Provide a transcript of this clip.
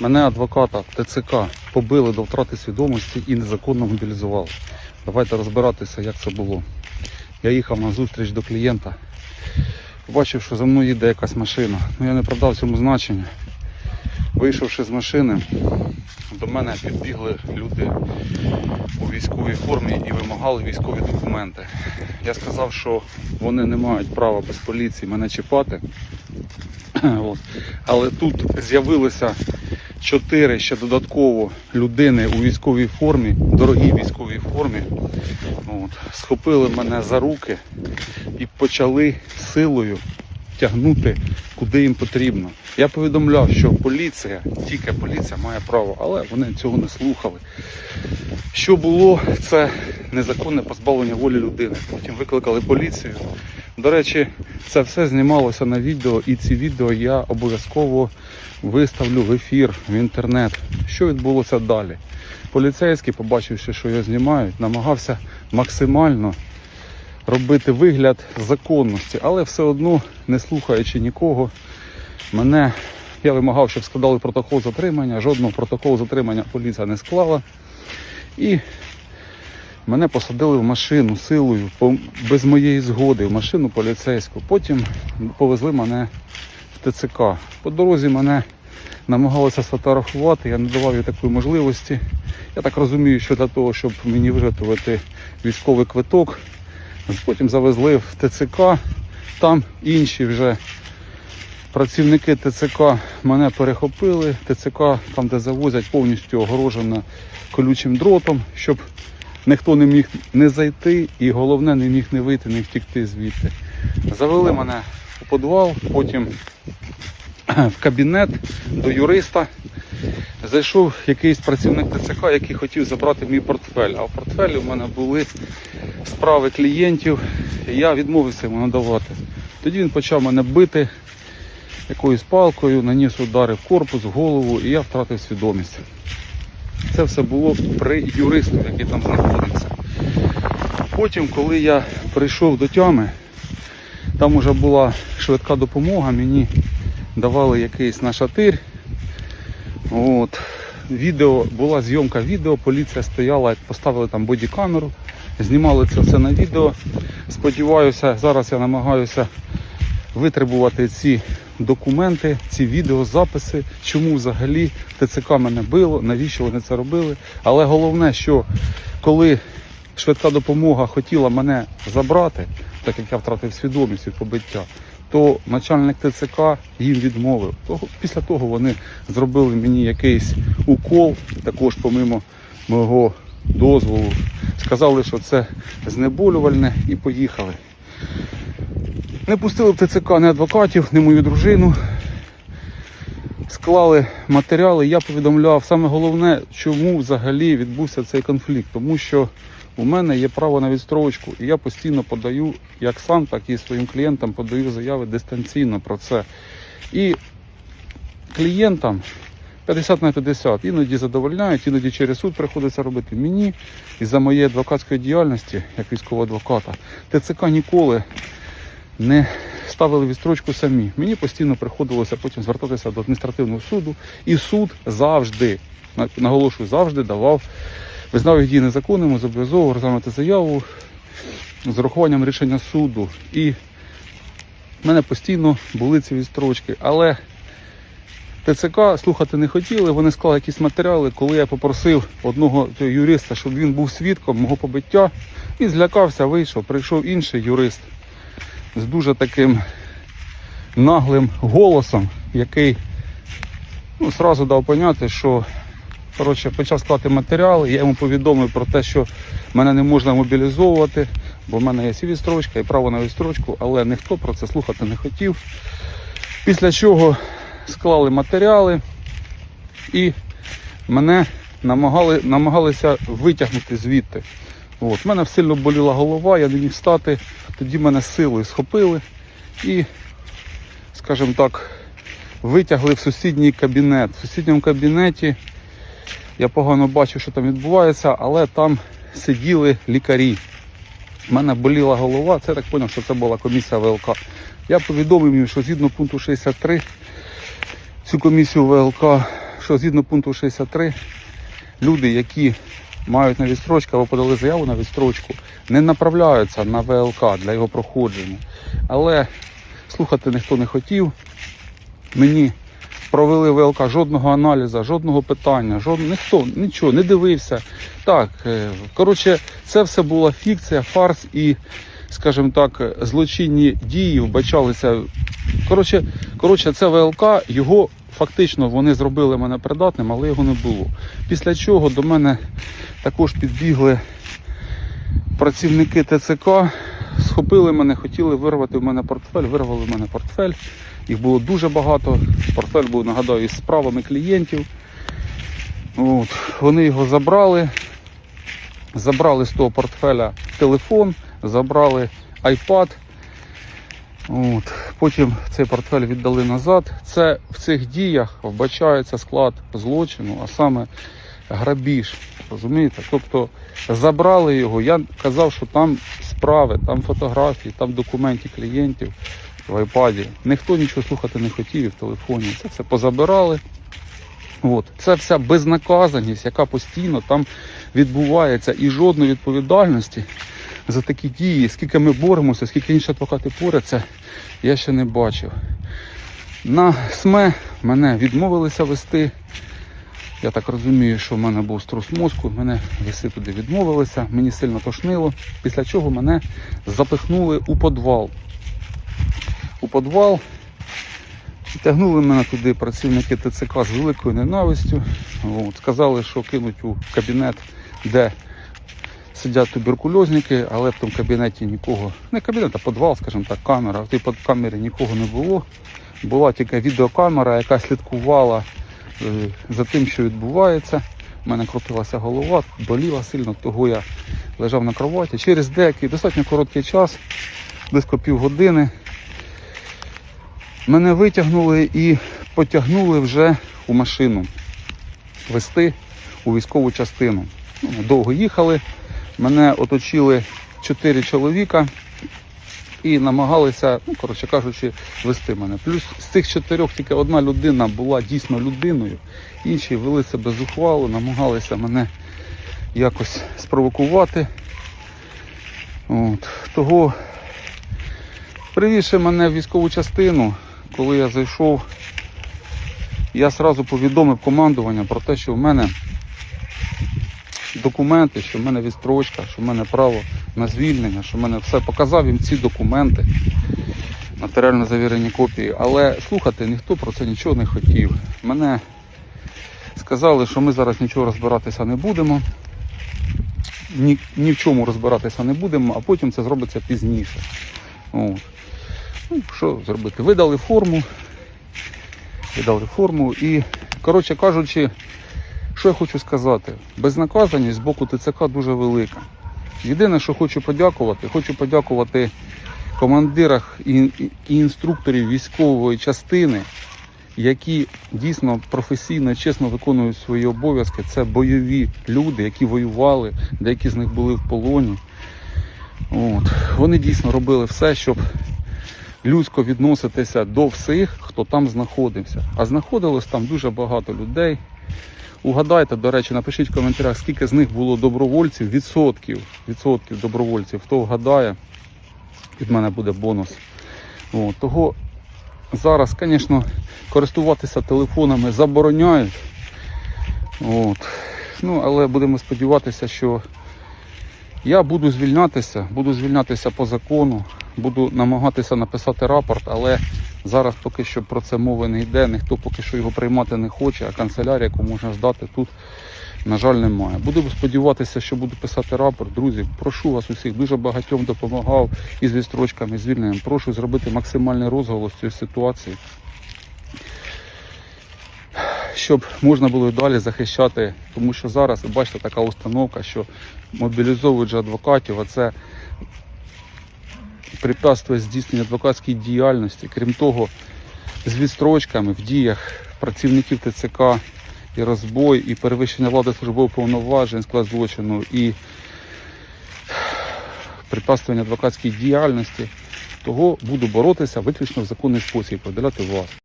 Мене адвоката ТЦК побили до втрати свідомості і незаконно мобілізували. Давайте розбиратися, як це було. Я їхав на зустріч до клієнта, побачив, що за мною їде якась машина. Ну я не продав цьому значення. Вийшовши з машини, до мене підбігли люди у військовій формі і вимагали військові документи. Я сказав, що вони не мають права без поліції мене чіпати. От. Але тут з'явилися Чотири ще додатково людини у військовій формі, дорогій військовій формі, от, схопили мене за руки і почали силою тягнути куди їм потрібно. Я повідомляв, що поліція, тільки поліція має право, але вони цього не слухали. Що було, це незаконне позбавлення волі людини. Потім викликали поліцію, до речі, це все знімалося на відео, і ці відео я обов'язково виставлю в ефір в інтернет. Що відбулося далі? Поліцейський, побачивши, що його знімають, намагався максимально робити вигляд законності, але все одно, не слухаючи нікого, мене я вимагав, щоб складали протокол затримання. Жодного протоколу затримання поліція не склала. І мене посадили в машину силою, без моєї згоди, в машину поліцейську. Потім повезли мене в ТЦК. По дорозі мене намагалися сфотографувати, я не давав їй такої можливості. Я так розумію, що для того, щоб мені виготовити військовий квиток, потім завезли в ТЦК. Там інші вже працівники ТЦК мене перехопили. ТЦК, там де завозять, повністю огорожено колючим дротом, щоб ніхто не міг не зайти і головне не міг не вийти, не втікти звідти. Завели мене у підвал, потім в кабінет до юриста. Зайшов якийсь працівник ТЦК, який хотів забрати мій портфель. А в портфелі в мене були справи клієнтів, і я відмовився йому надавати. Тоді він почав мене бити якоюсь палкою, наніс удари в корпус, в голову, і я втратив свідомість. Це все було при юристу, який там знаходився. Потім, коли я прийшов до тями, там вже була швидка допомога, мені давали якийсь нашатир. От. Відео, була зйомка відео, поліція стояла, поставили там бодікамеру, знімали це все на відео. Сподіваюся, зараз я намагаюся витребувати ці документи, ці відеозаписи, чому взагалі ТЦК мене било, навіщо вони це робили. Але головне, що коли швидка допомога хотіла мене забрати, так як я втратив свідомість від побиття, то начальник ТЦК їм відмовив. Після того вони зробили мені якийсь укол, також помимо мого дозволу. Сказали, що це знеболювальне і поїхали. Не пустили в ТЦК ні адвокатів, ні мою дружину. Склали матеріали. Я повідомляв саме головне, чому взагалі відбувся цей конфлікт. Тому що у мене є право на відстрочку, і я постійно подаю, як сам, так і своїм клієнтам подаю заяви дистанційно про це. І клієнтам 50 на 50 іноді задовольняють, іноді через суд приходиться робити мені із-за моєї адвокатської діяльності, як військового адвоката. ТЦК ніколи не ставили відстрочку самі. Мені постійно приходилося потім звертатися до адміністративного суду, і суд завжди, наголошую, завжди давав, визнав їх дії незаконними, зобов'язовував розглянути заяву з урахуванням рішення суду. І в мене постійно були ці відстрочки. Але ТЦК слухати не хотіли, вони склали якісь матеріали. Коли я попросив одного юриста, щоб він був свідком мого побиття, він злякався, вийшов, прийшов інший юрист з дуже таким наглим голосом, який ну, сразу дав поняти, що коротше, почав склати матеріали. Я йому повідомив про те, що мене не можна мобілізовувати, бо в мене є і відстрочка, і право на відстрочку, але ніхто про це слухати не хотів. Після чого склали матеріали і мене намагали, намагалися витягнути звідти. От. В мене сильно боліла голова, я не міг встати. Тоді мене силою схопили і, скажімо так, витягли в сусідній кабінет. В сусідньому кабінеті я погано бачив, що там відбувається, але там сиділи лікарі. У мене боліла голова, це так зрозумів, що це була комісія ВЛК. Я повідомив їм, що згідно пункту 63 цю комісію ВЛК що згідно пункту 63 люди, які мають на відстрочку або подали заяву на відстрочку, не направляються на ВЛК для його проходження. Але слухати ніхто не хотів. Мені провели ВЛК жодного аналізу, жодного питання, жод... ніхто нічого не дивився. Так, е, коротше, це все була фікція, фарс і, скажімо так, злочинні дії вбачалися. Коротше, коротше, це ВЛК, його фактично вони зробили мене придатним, але його не було. Після чого до мене також підбігли працівники ТЦК, схопили мене, хотіли вирвати в мене портфель, вирвали в мене портфель. Їх було дуже багато. Портфель був, нагадаю, із справами клієнтів. От. Вони його забрали. Забрали з того портфеля телефон, забрали iPad. От. Потім цей портфель віддали назад. Це в цих діях вбачається склад злочину, а саме грабіж. Розумієте? Тобто забрали його. Я казав, що там справи, там фотографії, там документи клієнтів в айпаді. Ніхто нічого слухати не хотів і в телефоні. Це все позабирали. От. Це вся безнаказаність, яка постійно там відбувається, і жодної відповідальності за такі дії, скільки ми боремося, скільки інші адвокати борються, я ще не бачив. На СМЕ мене відмовилися вести. Я так розумію, що в мене був струс мозку, мене вести туди відмовилися, мені сильно тошнило, після чого мене запихнули у підвал. У підвал тягнули мене туди працівники ТЦК з великою ненавистю. От, сказали, що кинуть у кабінет, де сидять туберкульозники, але в тому кабінеті нікого, не кабінет, а підвал, скажімо так, камера. В тій камері нікого не було. Була тільки відеокамера, яка слідкувала е, за тим, що відбувається. У мене крутилася голова, боліла сильно, того я лежав на кроваті. Через деякий достатньо короткий час, близько півгодини, мене витягнули і потягнули вже у машину вести у військову частину. Ну, довго їхали, мене оточили чотири чоловіка і намагалися, ну, коротше кажучи, вести мене. Плюс з цих чотирьох тільки одна людина була дійсно людиною, інші вели себе зухвало, намагалися мене якось спровокувати. От. Того привівши мене в військову частину, коли я зайшов, я одразу повідомив командування про те, що в мене документи, що в мене відстрочка, що в мене право на звільнення, що в мене все показав їм ці документи, нотаріально завірені копії. Але слухати ніхто про це нічого не хотів. Мене сказали, що ми зараз нічого розбиратися не будемо. Ні, ні в чому розбиратися не будемо, а потім це зробиться пізніше. От. Ну, що зробити? Видали форму. Видали форму і, коротше кажучи, що я хочу сказати? Безнаказаність з боку ТЦК дуже велика. Єдине, що хочу подякувати, хочу подякувати командирах і, інструкторів військової частини, які дійсно професійно, чесно виконують свої обов'язки. Це бойові люди, які воювали, деякі з них були в полоні. От. Вони дійсно робили все, щоб людсько відноситися до всіх, хто там знаходився. А знаходилось там дуже багато людей. Угадайте, до речі, напишіть в коментарях, скільки з них було добровольців, відсотків, відсотків добровольців. Хто вгадає, від мене буде бонус. От, того зараз, звісно, користуватися телефонами забороняють. От. Ну, але будемо сподіватися, що я буду звільнятися, буду звільнятися по закону, буду намагатися написати рапорт, але зараз поки що про це мови не йде, ніхто поки що його приймати не хоче, а канцелярія, яку можна здати тут, на жаль, немає. Буду сподіватися, що буду писати рапорт. Друзі, прошу вас усіх, дуже багатьом допомагав із відстрочками, з звільненням. Прошу зробити максимальний розголос цієї ситуації. Щоб можна було і далі захищати, тому що зараз бачите така установка, що мобілізовують же адвокатів, а це препятствує здійсненню адвокатської діяльності. Крім того, з відстрочками в діях працівників ТЦК і розбой, і перевищення влади службових повноважень, склад злочину, і препятствування адвокатській діяльності, того буду боротися виключно в законний спосіб, поділяти вас.